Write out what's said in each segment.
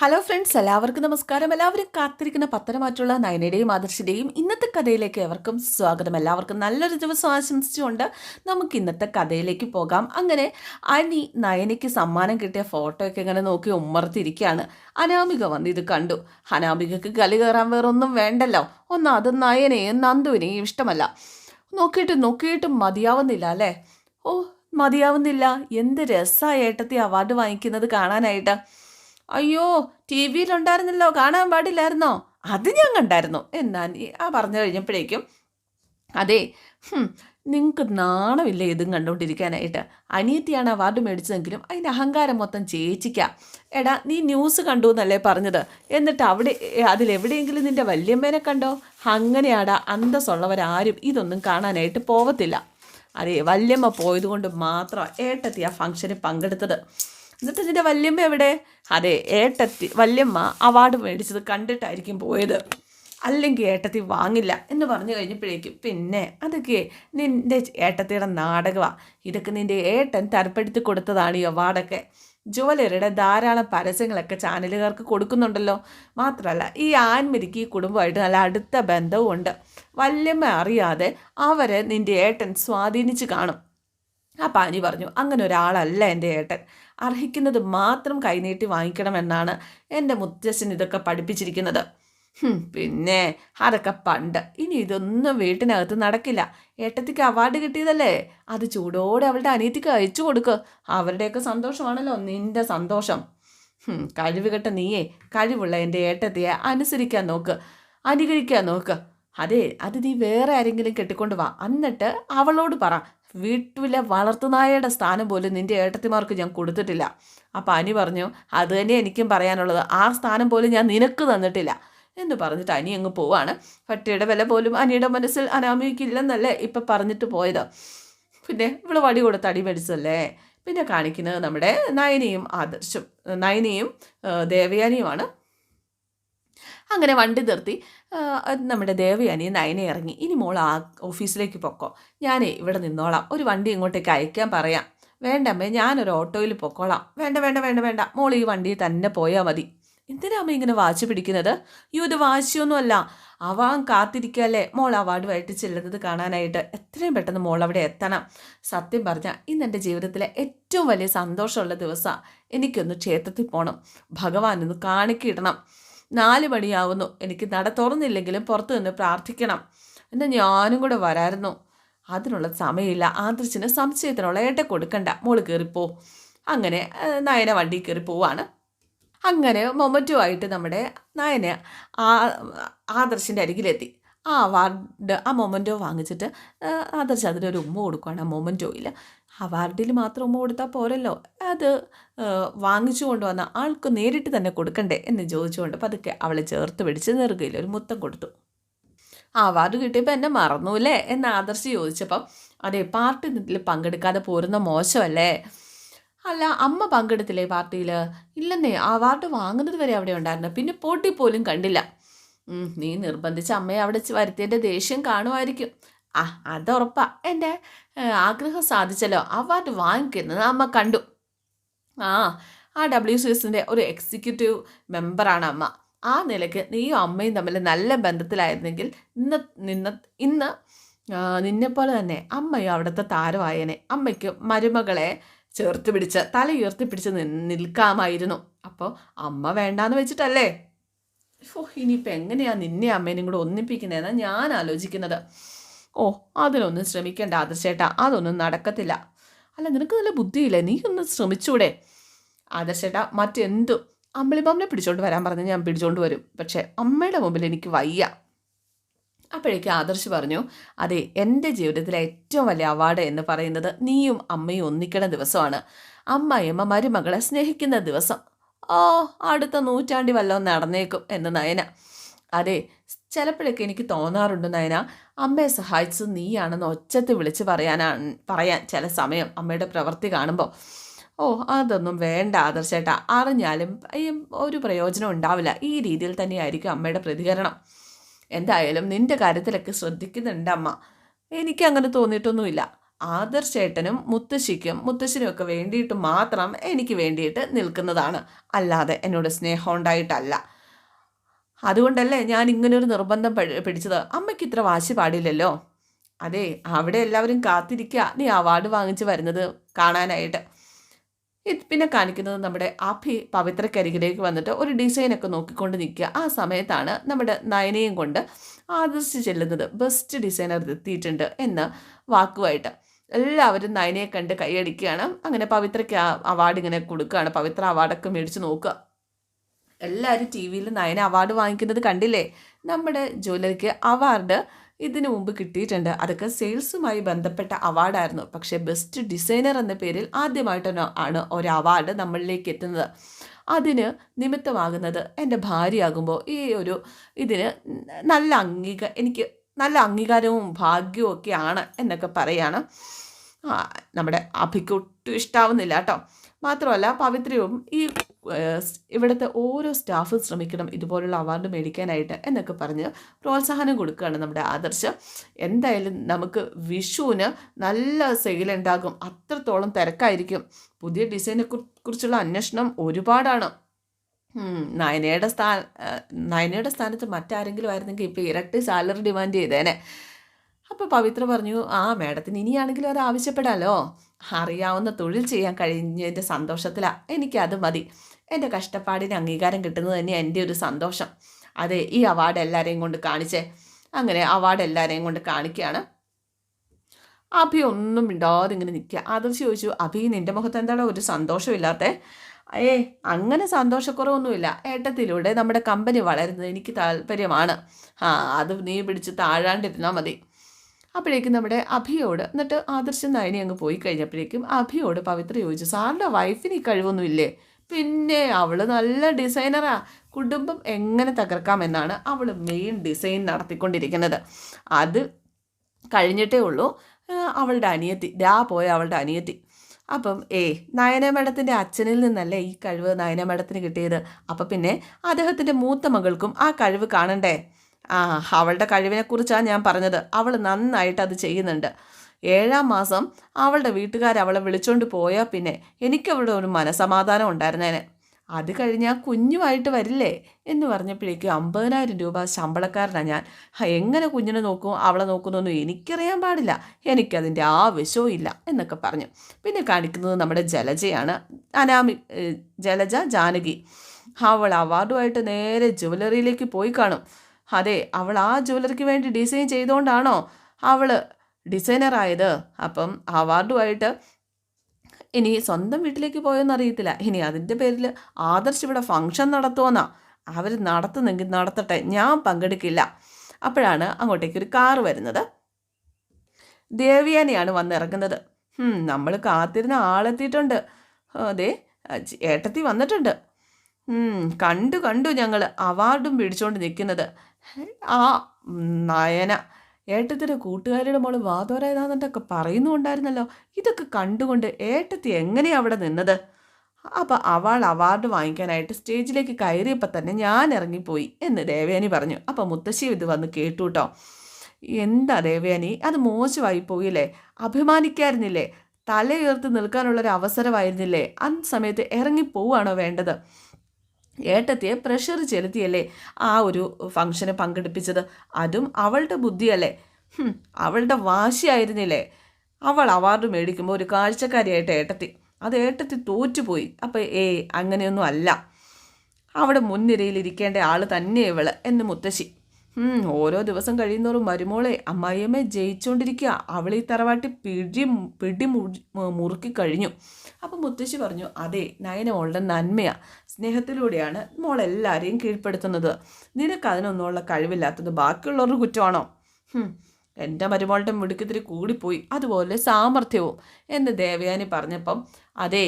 Hello friends എല്ലാവർക്കും നമസ്കാരം. എല്ലാവരും കാത്തിരിക്കുന്ന പത്തനമാറ്റുള്ള നയനയുടെയും ആദർശിന്റെയും ഇന്നത്തെ കഥയിലേക്ക് എവർക്കും സ്വാഗതം. എല്ലാവർക്കും നല്ലൊരു ദിവസം ആശംസിച്ചുകൊണ്ട് നമുക്ക് ഇന്നത്തെ കഥയിലേക്ക് പോകാം. അങ്ങനെ അനി നയനയ്ക്ക് സമ്മാനം കിട്ടിയ ഫോട്ടോയൊക്കെ ഇങ്ങനെ നോക്കി ഉമ്മർത്തിരിക്കുകയാണ് അനാമിക വന്ന് ഇത് കണ്ടു. അനാമികക്ക് കളി കയറാൻ വേറൊന്നും വേണ്ടല്ലോ. ഒന്ന് അത് നയനെയും നന്ദുവിനെയും ഇഷ്ടമല്ല. നോക്കിയിട്ട് നോക്കിയിട്ട് മതിയാവുന്നില്ല അല്ലേ? ഓ മതിയാവുന്നില്ല. എന്ത് രസമായി ഏട്ടത്തി അവാർഡ് വാങ്ങിക്കുന്നത് കാണാനായിട്ട്. അയ്യോ ടി വിയിലുണ്ടായിരുന്നല്ലോ കാണാൻ പാടില്ലായിരുന്നോ? അത് ഞാൻ കണ്ടായിരുന്നു. എന്നാ ആ പറഞ്ഞു കഴിഞ്ഞപ്പോഴേക്കും അതെ നിങ്ങൾക്ക് നാണമില്ല ഇതും കണ്ടുകൊണ്ടിരിക്കാനായിട്ട്? അനിയത്തിയാണ് അവാർഡ് മേടിച്ചതെങ്കിലും അതിന്റെ അഹങ്കാരം മൊത്തം ചേച്ചിക്കാം. എടാ നീ ന്യൂസ് കണ്ടു എന്നല്ലേ പറഞ്ഞത്. എന്നിട്ട് അവിടെ അതിലെവിടെയെങ്കിലും നിന്റെ വല്യമ്മേനെ കണ്ടോ? അങ്ങനെയാടാ അന്തസ്സുള്ളവരാരും ഇതൊന്നും കാണാനായിട്ട് പോവത്തില്ല. അതെ വല്യമ്മ പോയതുകൊണ്ട് മാത്രം ഏട്ടത്തി ആ ഫംഗ്ഷനിൽ പങ്കെടുത്തത്. എന്നിട്ട് നിന്റെ വല്യമ്മ എവിടെ? അതെ ഏട്ടത്തി വല്യമ്മ അവാർഡ് മേടിച്ചത് കണ്ടിട്ടായിരിക്കും പോയത്. അല്ലെങ്കിൽ ഏട്ടത്തി വാങ്ങില്ല എന്ന് പറഞ്ഞു കഴിഞ്ഞപ്പോഴേക്കും പിന്നെ അതൊക്കെ നിന്റെ ഏട്ടത്തിയുടെ നാടകമാണ് ഇതൊക്കെ നിന്റെ ഏട്ടൻ തരപ്പെടുത്തി കൊടുത്തതാണ് ഈ അവാർഡൊക്കെ ജുവലറിയുടെ ധാരാളം പരസ്യങ്ങളൊക്കെ ചാനലുകാർക്ക് കൊടുക്കുന്നുണ്ടല്ലോ. മാത്രമല്ല ഈ ആൻമരിക്ക് ഈ കുടുംബമായിട്ട് നല്ല അടുത്ത ബന്ധവും ഉണ്ട് വല്യമ്മ അറിയാതെ അവരെ നിന്റെ ഏട്ടൻ സ്വാധീനിച്ച് കാണും. ആ പാനി പറഞ്ഞു അങ്ങനെ ഒരാളല്ല എന്റെ ഏട്ടൻ. അർഹിക്കുന്നത് മാത്രം കൈനീട്ടി വാങ്ങിക്കണമെന്നാണ് എന്റെ മുത്തശ്ശൻ ഇതൊക്കെ പഠിപ്പിച്ചിരിക്കുന്നത്. പിന്നെ അതൊക്കെ പണ്ട്. ഇനി ഇതൊന്നും വീട്ടിനകത്ത് നടക്കില്ല. ഏട്ടത്തിക്ക് അവാർഡ് കിട്ടിയതല്ലേ? അത് ചൂടോടെ അവളുടെ അനിയത്തിക്ക് അയച്ചു കൊടുക്കുക അവരുടെയൊക്കെ സന്തോഷമാണല്ലോ നിന്റെ സന്തോഷം. കഴിവ് കെട്ട നീയേ കഴിവുള്ള എന്റെ ഏട്ടത്തിയെ അനുസരിക്കാൻ നോക്ക് അനുകരിക്കാൻ നോക്ക്. അതെ അത് നീ വേറെ ആരെങ്കിലും കെട്ടിക്കൊണ്ട് വാ. എന്നിട്ട് അവളോട് പറ വീട്ടിലെ വളർത്തുനായയുടെ സ്ഥാനം പോലും നിന്റെ ഏട്ടത്തിമാർക്ക് ഞാൻ കൊടുത്തിട്ടില്ല. അപ്പം അനി പറഞ്ഞു അത് തന്നെ എനിക്കും പറയാനുള്ളത്. ആ സ്ഥാനം പോലും ഞാൻ നിനക്ക് തന്നിട്ടില്ല. എന്ന് പറഞ്ഞിട്ട് അനി അങ്ങ് പോവാണ്. പട്ടിയുടെ വില പോലും അനിയുടെ മനസ്സിൽ അനാമിക്കില്ലെന്നല്ലേ ഇപ്പം പറഞ്ഞിട്ട് പോയത്. പിന്നെ ഇവൾ വടി കൊടുത്ത് അടി മേടിച്ചല്ലേ പിന്നെ കാണിക്കുന്നത് നമ്മുടെ നയനിയും ആദർശും. നയനിയും ദേവയാനിയുമാണ്. അങ്ങനെ വണ്ടി നിർത്തി നമ്മുടെ ദേവയാനി നയനെ ഇറങ്ങി. ഇനി മോൾ ആ ഓഫീസിലേക്ക് പൊക്കോ. ഞാനേ ഇവിടെ നിന്നോളാം. ഒരു വണ്ടി ഇങ്ങോട്ടേക്ക് അയക്കാൻ പറയാം. വേണ്ട അമ്മേ ഞാനൊരു ഓട്ടോയിൽ പൊക്കോളാം. വേണ്ട വേണ്ട വേണ്ട വേണ്ട. മോൾ ഈ വണ്ടിയിൽ തന്നെ പോയാൽ മതി. എന്തിനാ അമ്മ ഇങ്ങനെ വാശി പിടിക്കുന്നത്? യു ഇത് വാശിയൊന്നുമല്ല. അവൻ കാത്തിരിക്കല്ലേ. മോൾ അവാർഡുമായിട്ട് ചെല്ലുന്നത് കാണാനായിട്ട് എത്രയും പെട്ടെന്ന് മോൾ അവിടെ എത്തണം. സത്യം പറഞ്ഞാൽ ഇന്ന് എന്റെ ജീവിതത്തിലെ ഏറ്റവും വലിയ സന്തോഷമുള്ള ദിവസമാണ് എനിക്കൊന്ന് ക്ഷേത്രത്തിൽ പോകണം ഭഗവാൻ ഒന്ന് കാണിക്കിടണം. നാല് മണിയാവുന്നു. എനിക്ക് നട തുറന്നില്ലെങ്കിലും പുറത്തു നിന്ന് പ്രാർത്ഥിക്കണം. എന്നാൽ ഞാനും കൂടെ വരായിരുന്നു. അതിനുള്ള സമയമില്ല. ആദർശിന് സംശയത്തിനുള്ള ഏട്ട കൊടുക്കണ്ട. മോൾ കയറിപ്പോ അങ്ങനെ നയന വണ്ടി കയറി പോവാണ്. അങ്ങനെ മൊമറ്റുമായിട്ട് നമ്മുടെ നയന ആ ആദർശിന്റെ അരികിലെത്തി. ആ അവാർഡ് ആ മൊമന്റോ വാങ്ങിച്ചിട്ട് ആദർശ് ഒരു ഉമ്മ കൊടുക്കുകയാണ് ആ മൊമന്റോയിൽ അവാർഡിൽ മാത്രം ഉമ്മ കൊടുത്താൽ പോരല്ലോ. അത് വാങ്ങിച്ചു കൊണ്ടുവന്ന ആൾക്ക് നേരിട്ട് തന്നെ കൊടുക്കണ്ടേ എന്ന് ചോദിച്ചുകൊണ്ട് പതുക്കെ അവളെ ചേർത്ത് പിടിച്ച് നെറുകയിൽ ഒരു മുത്തം കൊടുത്തു. ആ അവാർഡ് കിട്ടിയപ്പോൾ എന്നെ മറന്നു അല്ലേ എന്ന് ആദർശ് ചോദിച്ചപ്പം അതെ പാർട്ടി പങ്കെടുക്കാതെ പോരുന്ന മോശമല്ലേ? അല്ല അമ്മ പങ്കെടുത്തില്ലേ പാർട്ടിയിൽ? ഇല്ലെന്നേ അവാർഡ് വാങ്ങുന്നത് വരെ അവിടെ ഉണ്ടായിരുന്നു. പിന്നെ പോട്ടി പോലും കണ്ടില്ല. നീ നിർബന്ധിച്ച അമ്മയെ അവിടെ വരുത്തിയതിന്റെ ദേഷ്യം കാണുമായിരിക്കും. ആ അതുറപ്പാ എന്റെ ആഗ്രഹം സാധിച്ചല്ലോ. അവാർഡ് വാങ്ങിക്കുന്നത് അമ്മ കണ്ടു. ആ ആ ഡബ്ല്യു സി എസിന്റെ ഒരു എക്സിക്യൂട്ടീവ് മെമ്പറാണ് അമ്മ. ആ നിലയ്ക്ക് നീയും അമ്മയും തമ്മിൽ നല്ല ബന്ധത്തിലായിരുന്നെങ്കിൽ ഇന്ന് നിന്ന ഇന്ന് നിന്നെപ്പോലെ തന്നെ അമ്മയും അവിടുത്തെ താരമായനെ. അമ്മയ്ക്ക് മരുമകളെ ചേർത്ത് പിടിച്ച് തല ഉയർത്തി പിടിച്ച് നിൽക്കാമായിരുന്നു. അപ്പോൾ അമ്മ വേണ്ടാന്ന് വെച്ചിട്ടല്ലേ? ഓ ഇനിയിപ്പോൾ എങ്ങനെയാണ് നിന്നെ അമ്മേനും കൂടെ ഒന്നിപ്പിക്കുന്നതെന്നാണ് ഞാൻ ആലോചിക്കുന്നത്. ഓ അതിനൊന്നും ശ്രമിക്കേണ്ട ആദർശേട്ടാ അതൊന്നും നടക്കത്തില്ല. അല്ല നിനക്ക് നല്ല ബുദ്ധിയില്ലേ? നീ ഒന്ന് ശ്രമിച്ചൂടെ? ആദർശേട്ടാ മറ്റെന്തു? അമ്പിളിമാമിനെ പിടിച്ചോണ്ട് വരാൻ പറഞ്ഞ് ഞാൻ പിടിച്ചോണ്ട് വരും. പക്ഷേ അമ്മയുടെ മുമ്പിൽ എനിക്ക് വയ്യ. അപ്പോഴേക്കും ആദർശ് പറഞ്ഞു അതെ എന്റെ ജീവിതത്തിലെ ഏറ്റവും വലിയ അവാർഡ് എന്ന് പറയുന്നത് നീയും അമ്മയും ഒന്നിക്കണ ദിവസമാണ്. അമ്മയമ്മ മരുമകളെ സ്നേഹിക്കുന്ന ദിവസം. ഓ അടുത്ത നൂറ്റാണ്ടി വല്ലതും നടന്നേക്കും എന്ന് നയന. അതെ ചിലപ്പോഴൊക്കെ എനിക്ക് തോന്നാറുണ്ട് നയന. അമ്മയെ സഹായിച്ചത് നീയാണെന്ന് ഒച്ചത്തിൽ വിളിച്ച് പറയാനാണ് പറയാൻ ചില സമയം അമ്മയുടെ പ്രവൃത്തി കാണുമ്പോൾ ഓ അതൊന്നും വേണ്ട ആദർശേട്ടാ. അറിഞ്ഞാലും ഒരു പ്രയോജനം ഉണ്ടാവില്ല. ഈ രീതിയിൽ തന്നെയായിരിക്കും അമ്മയുടെ പ്രതികരണം. എന്തായാലും നിന്റെ കാര്യത്തിലൊക്കെ ശ്രദ്ധിക്കുന്നുണ്ട് അമ്മ. എനിക്ക് അങ്ങനെ തോന്നിയിട്ടൊന്നുമില്ല. ആദർശേട്ടനും മുത്തശ്ശിക്കും മുത്തശ്ശിനും ഒക്കെ വേണ്ടിയിട്ട് മാത്രം എനിക്ക് വേണ്ടിയിട്ട് നിൽക്കുന്നതാണ്. അല്ലാതെ എന്നോട് സ്നേഹം ഉണ്ടായിട്ടല്ല. അതുകൊണ്ടല്ലേ ഞാൻ ഇങ്ങനൊരു നിർബന്ധം പിടിച്ചത്? അമ്മയ്ക്ക് ഇത്ര വാശി പാടില്ലല്ലോ? അതെ അവിടെ എല്ലാവരും കാത്തിരിക്കുക നീ അവാർഡ് വാങ്ങിച്ച് വരുന്നത് കാണാനായിട്ട്. പിന്നെ കാണിക്കുന്നത് നമ്മുടെ അഭി പവിത്രക്കരികിലേക്ക് വന്നിട്ട് ഒരു ഡിസൈനൊക്കെ നോക്കിക്കൊണ്ട് നിൽക്കുക. ആ സമയത്താണ് നമ്മുടെ നയനയും കൊണ്ട് ആദർശിച്ച് ചെല്ലുന്നത് ബെസ്റ്റ് ഡിസൈനർ എത്തിയിട്ടുണ്ട് എന്ന വാക്കുമായിട്ട്. എല്ലാവരും നയനയെ കണ്ട് കൈയടിക്കുകയാണ്. അങ്ങനെ പവിത്രയ്ക്ക് അവാർഡ് ഇങ്ങനെ കൊടുക്കുകയാണ്. പവിത്ര അവാർഡൊക്കെ മേടിച്ച് നോക്കുക. എല്ലാവരും ടി വിയിൽ നയന അവാർഡ് വാങ്ങിക്കുന്നത് കണ്ടില്ലേ? നമ്മുടെ ജ്വല്ലറിക്ക് അവാർഡ് ഇതിനു മുമ്പ് കിട്ടിയിട്ടുണ്ട്. അതൊക്കെ സെയിൽസുമായി ബന്ധപ്പെട്ട അവാർഡായിരുന്നു പക്ഷേ ബെസ്റ്റ് ഡിസൈനർ എന്ന പേരിൽ ആദ്യമായിട്ടാണ് ആണ് ഒരു അവാർഡ് നമ്മളിലേക്ക് എത്തുന്നത്. അതിന് നിമിത്തമാകുന്നത് എന്റെ ഭാര്യയാകുമ്പോൾ ഈ ഒരു ഇതിന് നല്ല അംഗീക എനിക്ക് നല്ല അംഗീകാരവും ഭാഗ്യവും ഒക്കെയാണ് എന്നൊക്കെ പറയാണ്. നമ്മുടെ അഭിക്ക് ഒട്ടും ഇഷ്ടാവുന്നില്ല കേട്ടോ. മാത്രമല്ല പവിത്രയും ഈ ഇവിടുത്തെ ഓരോ സ്റ്റാഫും ശ്രമിക്കണം ഇതുപോലുള്ള അവാർഡ് മേടിക്കാനായിട്ട് എന്നൊക്കെ പറഞ്ഞ് പ്രോത്സാഹനം കൊടുക്കുകയാണ് നമ്മുടെ ആദർശം. എന്തായാലും നമുക്ക് വിഷുവിന് നല്ല സെയിലുണ്ടാകും അത്രത്തോളം തിരക്കായിരിക്കും. പുതിയ ഡിസൈനെ കുറിച്ചുള്ള അന്വേഷണം ഒരുപാടാണ്. നയനയുടെ സ്ഥാ നയനയുടെ സ്ഥാനത്ത് മറ്റാരെങ്കിലും ആയിരുന്നെങ്കിൽ ഇപ്പോൾ ഇരട്ടി സാലറി ഡിമാൻഡ് ചെയ്തേനെ. അപ്പോൾ പവിത്ര പറഞ്ഞു ആ മേഡത്തിന് ഇനിയാണെങ്കിലും അത് ആവശ്യപ്പെടാമല്ലോ അറിയാവുന്ന തൊഴിൽ ചെയ്യാൻ കഴിഞ്ഞതിന്റെ സന്തോഷത്തിലാണ് എനിക്കത് മതി. എന്റെ കഷ്ടപ്പാടിന് അംഗീകാരം കിട്ടുന്നത് തന്നെ എന്റെ ഒരു സന്തോഷം. അതെ ഈ അവാർഡ് എല്ലാവരെയും കൊണ്ട് കാണിച്ചേ. അങ്ങനെ അവാർഡ് എല്ലാവരെയും കൊണ്ട് കാണിക്കുകയാണ്. അഭി ഒന്നും മിണ്ടാതെ ഇങ്ങനെ നിൽക്കുക. ആദർശ് ചോദിച്ചു അഭി നിന്റെ മുഖത്ത് എന്താണോ ഒരു സന്തോഷമില്ലാത്തേ? ഏ അങ്ങനെ സന്തോഷക്കുറവൊന്നുമില്ല. ഏട്ടത്തിലൂടെ നമ്മുടെ കമ്പനി വളരുന്നത് എനിക്ക് താല്പര്യമാണ്. ആ അത് നീ പിടിച്ച് താഴാണ്ടിരുന്നാൽ മതി. അപ്പോഴേക്കും നമ്മുടെ അഭിയോട് എന്നിട്ട് ആദർശം നയനി അങ്ങ് പോയി കഴിഞ്ഞപ്പോഴേക്കും അഭിയോട് പവിത്ര ചോദിച്ചു സാറിന്റെ വൈഫിന് ഈ കഴിവൊന്നുമില്ലേ? പിന്നെ അവൾ നല്ല ഡിസൈനറാ. കുടുംബം എങ്ങനെ തകർക്കാമെന്നാണ് അവൾ മെയിൻ ഡിസൈൻ നടത്തിക്കൊണ്ടിരിക്കുന്നത്. അത് കഴിഞ്ഞിട്ടേ ഉള്ളൂ. അവളുടെ അനിയത്തി രാ പോയ അവളുടെ അനിയത്തി. അപ്പം ഏ നയന മേഡത്തിന്റെ അച്ഛനിൽ നിന്നല്ലേ ഈ കഴിവ് നയന മേഡത്തിന് കിട്ടിയത്? അപ്പം പിന്നെ അദ്ദേഹത്തിന്റെ മൂത്ത മകൾക്കും ആ കഴിവ് കാണണ്ടേ? ആ അവളുടെ കഴിവിനെക്കുറിച്ചാണ് ഞാൻ പറഞ്ഞത്. അവൾ നന്നായിട്ട് അത് ചെയ്യുന്നുണ്ട്. ഏഴാം മാസം അവളുടെ വീട്ടുകാർ അവളെ വിളിച്ചുകൊണ്ട് പോയാൽ പിന്നെ എനിക്കവളുടെ ഒരു മനസമാധാനം ഉണ്ടായിരുന്നേനെ. അത് കഴിഞ്ഞാൽ കുഞ്ഞുമായിട്ട് വരില്ലേ എന്ന് പറഞ്ഞപ്പോഴേക്കും അമ്പതിനായിരം രൂപ ശമ്പളക്കാരനാണ് ഞാൻ. എങ്ങനെ കുഞ്ഞിനെ നോക്കും അവളെ നോക്കുന്നൊന്നും എനിക്കറിയാൻ പാടില്ല എനിക്കതിന്റെ ആവശ്യവും ഇല്ല എന്നൊക്കെ പറഞ്ഞു. പിന്നെ കാണിക്കുന്നത് നമ്മുടെ ജലജയാണ്. അനാമി ജലജ ജാനകി. അവൾ അവാർഡുമായിട്ട് നേരെ ജുവലറിയിലേക്ക് പോയി കാണും. അതെ അവൾ ആ ജുവലറിക്ക് വേണ്ടി ഡിസൈൻ ചെയ്തുകൊണ്ടാണോ അവൾ ഡിസൈനറായത്? അപ്പം അവാർഡുമായിട്ട് ഇനി സ്വന്തം വീട്ടിലേക്ക് പോയെന്ന് അറിയത്തില്ല. ഇനി അതിന്റെ പേരിൽ ആദർശ് ഇവിടെ ഫംഗ്ഷൻ നടത്തുമെന്നാ അവർ നടത്തുന്നെങ്കിൽ നടത്തട്ടെ. ഞാൻ പങ്കെടുക്കില്ല. അപ്പോഴാണ് അങ്ങോട്ടേക്ക് ഒരു കാറ് വരുന്നത്. ദേവിയാനിയാണ് വന്നിറങ്ങുന്നത് നമ്മൾ കാത്തിരുന്ന ആളെത്തിയിട്ടുണ്ട്. അതെ ഏട്ടത്തി വന്നിട്ടുണ്ട്. കണ്ടു കണ്ടു ഞങ്ങൾ അവാർഡും പിടിച്ചുകൊണ്ട് നിൽക്കുന്നത് ആ നയന. ഏട്ടത്തിന്റെ കൂട്ടുകാരിയുടെ മോൾ വാതോരേതാന്നൊക്കെ പറയുന്നുണ്ടായിരുന്നല്ലോ. ഇതൊക്കെ കണ്ടുകൊണ്ട് ഏട്ടത്തി എങ്ങനെയാണ് അവിടെ നിന്നത്? അപ്പം അവൾ അവാർഡ് വാങ്ങിക്കാനായിട്ട് സ്റ്റേജിലേക്ക് കയറിയപ്പോൾ തന്നെ ഞാൻ ഇറങ്ങിപ്പോയി എന്ന് ദേവയാനി പറഞ്ഞു. അപ്പം മുത്തശ്ശി ഇത് വന്ന് കേട്ടു കേട്ടോ എന്താ ദേവയാനി? അത് മോശമായി പോയില്ലേ? അഭിമാനിക്കായിരുന്നില്ലേ? തലയുയർത്തി നിൽക്കാനുള്ളൊരു അവസരമായിരുന്നില്ലേ ആ സമയത്ത് ഇറങ്ങിപ്പോവാണോ വേണ്ടത്? ഏട്ടത്തിയെ പ്രഷർ ചെലുത്തിയല്ലേ ആ ഒരു ഫംഗ്ഷന് പങ്കെടുപ്പിച്ചത്? അതും അവളുടെ ബുദ്ധിയല്ലേ? അവളുടെ വാശിയായിരുന്നില്ലേ? അവൾ അവാർഡ് മേടിക്കുമ്പോൾ ഒരു കാഴ്ചക്കാരിയായിട്ട് ഏട്ടത്തി. അത് ഏട്ടത്തി തോറ്റുപോയി. അപ്പോൾ ഏ അങ്ങനെയൊന്നും അല്ല. അവിടെ മുൻനിരയിൽ ഇരിക്കേണ്ട ആൾ തന്നെ ഇവൾ എന്ന് മുത്തശ്ശി. ഓരോ ദിവസം കഴിയുന്നോറും മരുമോളെ അമ്മായിയമ്മയെ ജയിച്ചുകൊണ്ടിരിക്കുക അവൾ ഈ തറവാട്ടി പിടി പിടി മുറുക്കി കഴിഞ്ഞു. അപ്പം മുത്തശ്ശി പറഞ്ഞു അതെ നയന മോളുടെ സ്നേഹത്തിലൂടെയാണ് മോളെല്ലാവരെയും കീഴ്പ്പെടുത്തുന്നത്. നിനക്ക് അതിനൊന്നുമുള്ള കഴിവില്ലാത്തത് ബാക്കിയുള്ളവരുടെ കുറ്റമാണോ? എന്റെ മരുമോളുടെ മിടുക്കത്തിരി കൂടിപ്പോയി. അതുപോലെ സാമർഥ്യവും. എന്ന് ദേവയാനി പറഞ്ഞപ്പം അതെ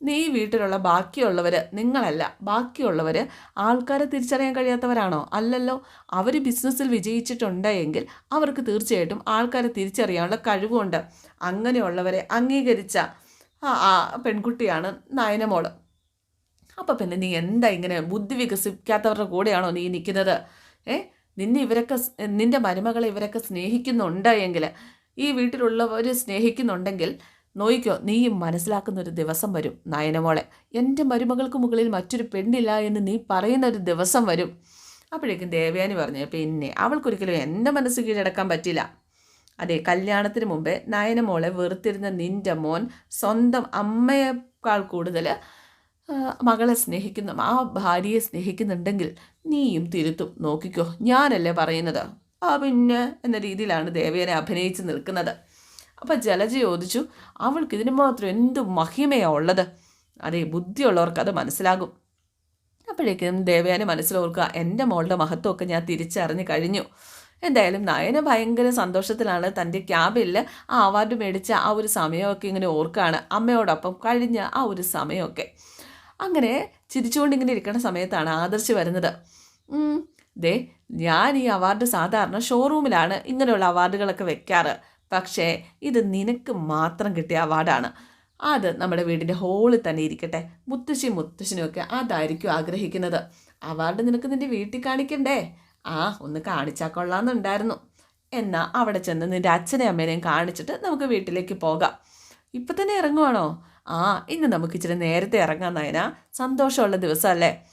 നീ വീട്ടിലുള്ള ബാക്കിയുള്ളവർ നിങ്ങളല്ല. ബാക്കിയുള്ളവർ ആൾക്കാരെ തിരിച്ചറിയാൻ കഴിയാത്തവരാണോ? അല്ലല്ലോ. അവർ ബിസിനസ്സിൽ വിജയിച്ചിട്ടുണ്ടെങ്കിൽ അവർക്ക് തീർച്ചയായിട്ടും ആൾക്കാരെ തിരിച്ചറിയാനുള്ള കഴിവുണ്ട്. അങ്ങനെയുള്ളവരെ അംഗീകരിച്ച ആ പെൺകുട്ടിയാണ് നയനമോൾ. അപ്പം പിന്നെ നീ എന്താ ഇങ്ങനെ ബുദ്ധി വികസിപ്പിക്കാത്തവരുടെ കൂടെയാണോ നീ നിൽക്കുന്നത് ഏ? നിന്നെ ഇവരൊക്കെ നിന്റെ മരുമകളെ ഇവരൊക്കെ സ്നേഹിക്കുന്നുണ്ട് എങ്കിൽ ഈ വീട്ടിലുള്ളവർ സ്നേഹിക്കുന്നുണ്ടെങ്കിൽ നോയിക്കോ നീയും മനസ്സിലാക്കുന്ന ഒരു ദിവസം വരും നയനമോളെ എന്റെ മരുമകൾക്ക് മുകളിൽ മറ്റൊരു പെണ്ണില്ല എന്ന് നീ പറയുന്ന ഒരു ദിവസം വരും. അപ്പോഴേക്കും ദേവയാനി പറഞ്ഞു പിന്നെ അവൾക്കൊരിക്കലും എന്റെ മനസ്സ് കീഴടക്കാൻ പറ്റില്ല. അതെ കല്യാണത്തിന് മുമ്പേ നയനമോളെ വെറുത്തിരുന്ന നിന്റെ മോൻ സ്വന്തം അമ്മയേക്കാൾ കൂടുതൽ മകളെ സ്നേഹിക്കുന്ന ആ ഭാര്യയെ സ്നേഹിക്കുന്നുണ്ടെങ്കിൽ നീയും തിരുത്തും. നോക്കിക്കോ ഞാനല്ലേ പറയുന്നത്? ആ പിന്നെ എന്ന രീതിയിലാണ് ദേവയനെ അഭിനയിച്ച് നിൽക്കുന്നത്. അപ്പം ജലജ ചോദിച്ചു അവൾക്ക് ഇതിന് മാത്രം എന്ത് മഹിമയാണ് ഉള്ളത്? അതെ ബുദ്ധിയുള്ളവർക്ക് അത് മനസ്സിലാകും. അപ്പോഴേക്കും ദേവയാനെ മനസ്സിലോർക്കുക എന്റെ മോളുടെ മഹത്വമൊക്കെ ഞാൻ തിരിച്ചറിഞ്ഞു കഴിഞ്ഞു. എന്തായാലും നയന ഭയങ്കര സന്തോഷത്തിലാണ്. തന്റെ ക്യാബിൽ ആ അവാർഡ് മേടിച്ച ആ ഒരു സമയമൊക്കെ ഇങ്ങനെ ഓർക്കുകയാണ്. അമ്മയോടൊപ്പം കഴിഞ്ഞ ആ ഒരു സമയമൊക്കെ. അങ്ങനെ ചിരിച്ചുകൊണ്ട് ഇങ്ങനെ ഇരിക്കുന്ന സമയത്താണ് ആദർശ് വരുന്നത്. ദേ ഞാൻ ഈ അവാർഡ് സാധാരണ ഷോറൂമിലാണ് ഇങ്ങനെയുള്ള അവാർഡുകളൊക്കെ വെക്കാറ്. പക്ഷേ ഇത് നിനക്ക് മാത്രം കിട്ടിയ അവാർഡാണ്. അത് നമ്മുടെ വീടിന്റെ ഹോളിൽ തന്നെ ഇരിക്കട്ടെ. മുത്തശ്ശി മുത്തശ്ശിനും ഒക്കെ അതായിരിക്കും ആഗ്രഹിക്കുന്നത്. അവാർഡ് നിനക്ക് നിന്റെ വീട്ടിൽ കാണിക്കണ്ടേ? ആ ഒന്ന് കാണിച്ചാൽ കൊള്ളാമെന്നുണ്ടായിരുന്നു. എന്നാൽ അവിടെ ചെന്ന് നിന്റെ അച്ഛനെയും അമ്മേനെയും കാണിച്ചിട്ട് നമുക്ക് വീട്ടിലേക്ക് പോകാം. ഇപ്പം തന്നെ ഇറങ്ങുവാണോ? ആ ഇന്ന് നമുക്ക് ഇച്ചിരി നേരത്തെ ഇറങ്ങാൻ നയന. സന്തോഷമുള്ള ദിവസമല്ലേ?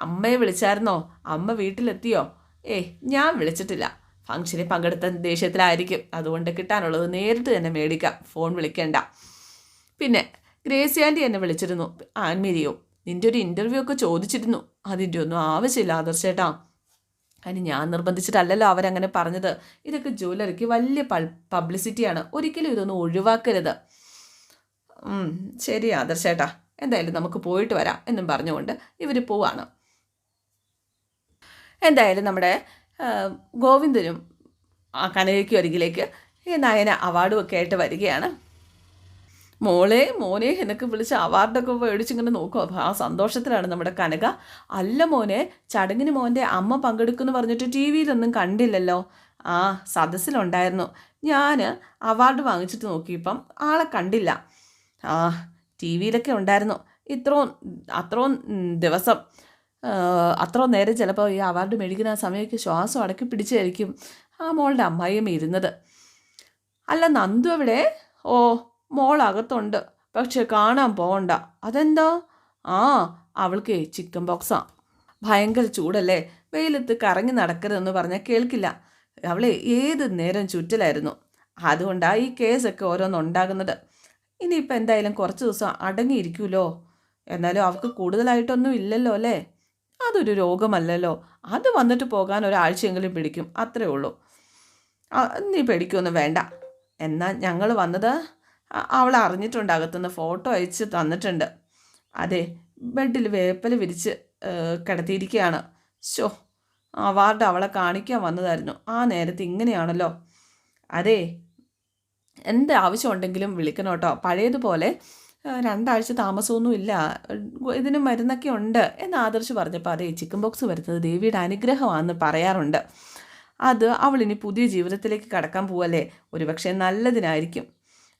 അമ്മയെ വിളിച്ചായിരുന്നോ? അമ്മ വീട്ടിലെത്തിയോ? ഏയ് ഞാൻ വിളിച്ചിട്ടില്ല. ഫംഗ്ഷനിൽ പങ്കെടുത്ത ദേഷ്യത്തിലായിരിക്കും. അതുകൊണ്ട് കിട്ടാനുള്ളത് നേരിട്ട് തന്നെ മേടിക്കാം. ഫോൺ വിളിക്കേണ്ട. പിന്നെ ഗ്രേസി ആന്റി എന്നെ വിളിച്ചിരുന്നു. ആൻമീരിയോ. നിന്റെ ഒരു ഇന്റർവ്യൂ ഒക്കെ ചോദിച്ചിരുന്നു. അതിന്റെ ഒന്നും ആവശ്യമില്ല ആദർശേട്ടാ. അതിന് ഞാൻ നിർബന്ധിച്ചിട്ടല്ലല്ലോ അവരങ്ങനെ പറഞ്ഞത്. ഇതൊക്കെ ജ്വല്ലറിക്ക് വലിയ പബ്ലിസിറ്റിയാണ് ഒരിക്കലും ഇതൊന്നും ഒഴിവാക്കരുത്. ശരി ആദർശേട്ടാ എന്തായാലും നമുക്ക് പോയിട്ട് വരാം എന്നും പറഞ്ഞുകൊണ്ട് ഇവർ പോവാണ്. എന്തായാലും നമ്മുടെ ഗോവിന്ദനും ആ കനകയ്ക്കും അരികിലേക്ക് ഈ നയന അവാർഡും ഒക്കെ ആയിട്ട് വരികയാണ്. മോളെ മോനെ എന്നൊക്കെ വിളിച്ച് അവാർഡൊക്കെ മേടിച്ചിങ്ങനെ നോക്കുക ആ സന്തോഷത്തിലാണ് നമ്മുടെ കനക. അല്ല മോനെ ചടങ്ങിന് മോന്റെ അമ്മ പങ്കെടുക്കുമെന്ന് പറഞ്ഞിട്ട് ടി വിയിലൊന്നും കണ്ടില്ലല്ലോ. ആ സദസ്സിലുണ്ടായിരുന്നു. ഞാൻ അവാർഡ് വാങ്ങിച്ചിട്ട് നോക്കിയപ്പം ആളെ കണ്ടില്ല. ആ ടി വിയിലൊക്കെ ഉണ്ടായിരുന്നു. ഇത്രയും അത്രയും ദിവസം അത്രയും നേരം ചിലപ്പോൾ ഈ അവാർഡ് മേടിക്കുന്ന ആ സമയമൊക്കെ ശ്വാസം അടക്കി പിടിച്ചായിരിക്കും ആ മോളുടെ അമ്മായിയമ്മ ഇരുന്നത്. അല്ല നന്ദു അവിടെ? ഓ മോൾ അകത്തുണ്ട് പക്ഷെ കാണാൻ പോകണ്ട അതെന്താ? ആ അവൾക്ക് ചിക്കൻ ബോക്സാ. ഭയങ്കര ചൂടല്ലേ? വെയിലത്ത് കറങ്ങി നടക്കരുതെന്ന് പറഞ്ഞാൽ കേൾക്കില്ല. അവളെ ഏത് നേരം ചുറ്റലായിരുന്നു? അതുകൊണ്ടാണ് ഈ കേസൊക്കെ ഓരോന്നുണ്ടാകുന്നത് ഇനിയിപ്പോൾ എന്തായാലും കുറച്ച് ദിവസം അടങ്ങിയിരിക്കുമല്ലോ എന്നാലും അവൾക്ക് കൂടുതലായിട്ടൊന്നും ഇല്ലല്ലോ അല്ലേ? അതൊരു രോഗമല്ലല്ലോ. അത് വന്നിട്ട് പോകാൻ ഒരാഴ്ചയെങ്കിലും പിടിക്കും. അത്രേ ഉള്ളൂ. നീ പേടിക്കൊന്നും വേണ്ട. എന്നാൽ ഞങ്ങൾ വന്നത് അവൾ അറിഞ്ഞിട്ടുണ്ട് അകത്തുനിന്ന് ഫോട്ടോ അയച്ച് തന്നിട്ടുണ്ട്. അതെ ബെഡിൽ വേപ്പൽ വിരിച്ച് കിടത്തിയിരിക്കുകയാണ്. ശോ അവാർഡ് അവളെ കാണിക്കാൻ വന്നതായിരുന്നു. ആ നേരത്ത് ഇങ്ങനെയാണല്ലോ. അതെ എന്ത് ആവശ്യമുണ്ടെങ്കിലും വിളിക്കണം കേട്ടോ പഴയതുപോലെ രണ്ടാഴ്ച താമസമൊന്നുമില്ല. ഇതിന് മരുന്നൊക്കെ ഉണ്ട് എന്ന് ആദർശ് പറഞ്ഞപ്പോൾ അതേ ചിക്കൻ ബോക്സ് വരുന്നത് ദേവിയുടെ അനുഗ്രഹമാണെന്ന് പറയാറുണ്ട്. അത് അവളിനി പുതിയ ജീവിതത്തിലേക്ക് കടക്കാൻ പോവല്ലേ? ഒരുപക്ഷെ നല്ലതിനായിരിക്കും.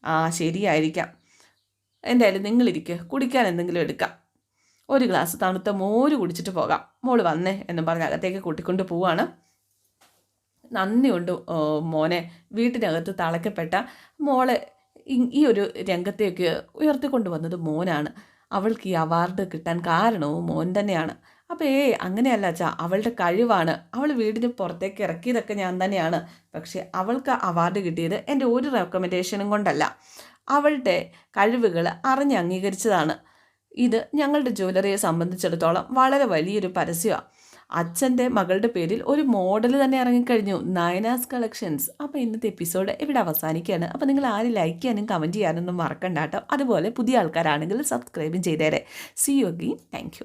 ആ ശരിയായിരിക്കാം. എന്തായാലും നിങ്ങളിരിക്കുക കുടിക്കാൻ എന്തെങ്കിലും എടുക്കാം. ഒരു ഗ്ലാസ് തണുത്ത മോര് കുടിച്ചിട്ട് പോകാം. മോൾ വന്നേ എന്നും പറഞ്ഞ് അകത്തേക്ക് കൂട്ടിക്കൊണ്ട് പോവാണ്. നന്ദിയുണ്ട് മോനെ. വീട്ടിനകത്ത് തളയ്ക്കപ്പെട്ട മോളെ ഈ ഒരു രംഗത്തേക്ക് ഉയർത്തിക്കൊണ്ട് വന്നത് മോനാണ്. അവൾക്ക് ഈ അവാർഡ് കിട്ടാൻ കാരണവും മോൻ തന്നെയാണ്. അപ്പോൾ ഏ അങ്ങനെയല്ല അച്ഛാ. അവളുടെ കഴിവാണ്. അവൾ വീടിന് പുറത്തേക്ക് ഇറക്കിയതൊക്കെ ഞാൻ തന്നെയാണ്. പക്ഷേ അവൾക്ക് അവാർഡ് കിട്ടിയത് എന്റെ ഒരു റെക്കമെൻഡേഷനും കൊണ്ടല്ല. അവളുടെ കഴിവുകൾ അറിഞ്ഞ് അംഗീകരിച്ചതാണ്. ഇത് ഞങ്ങളുടെ ജ്വല്ലറിയെ സംബന്ധിച്ചിടത്തോളം വളരെ വലിയൊരു പരസ്യമാണ് അച്ഛന്റെ മകളുടെ പേരിൽ ഒരു മോഡൽ തന്നെ ഇറങ്ങിക്കഴിഞ്ഞു. നയനാസ് കളക്ഷൻസ്. അപ്പോൾ ഇന്നത്തെ എപ്പിസോഡ് ഇവിടെ അവസാനിക്കുകയാണ്. അപ്പോൾ നിങ്ങൾ ആരും ലൈക്ക് ചെയ്യാനും കമന്റ് ചെയ്യാനൊന്നും മറക്കണ്ട കേട്ടോ. അതുപോലെ പുതിയ ആൾക്കാരാണെങ്കിൽ സബ്സ്ക്രൈബും ചെയ്തേരെ. സി യോഗി താങ്ക്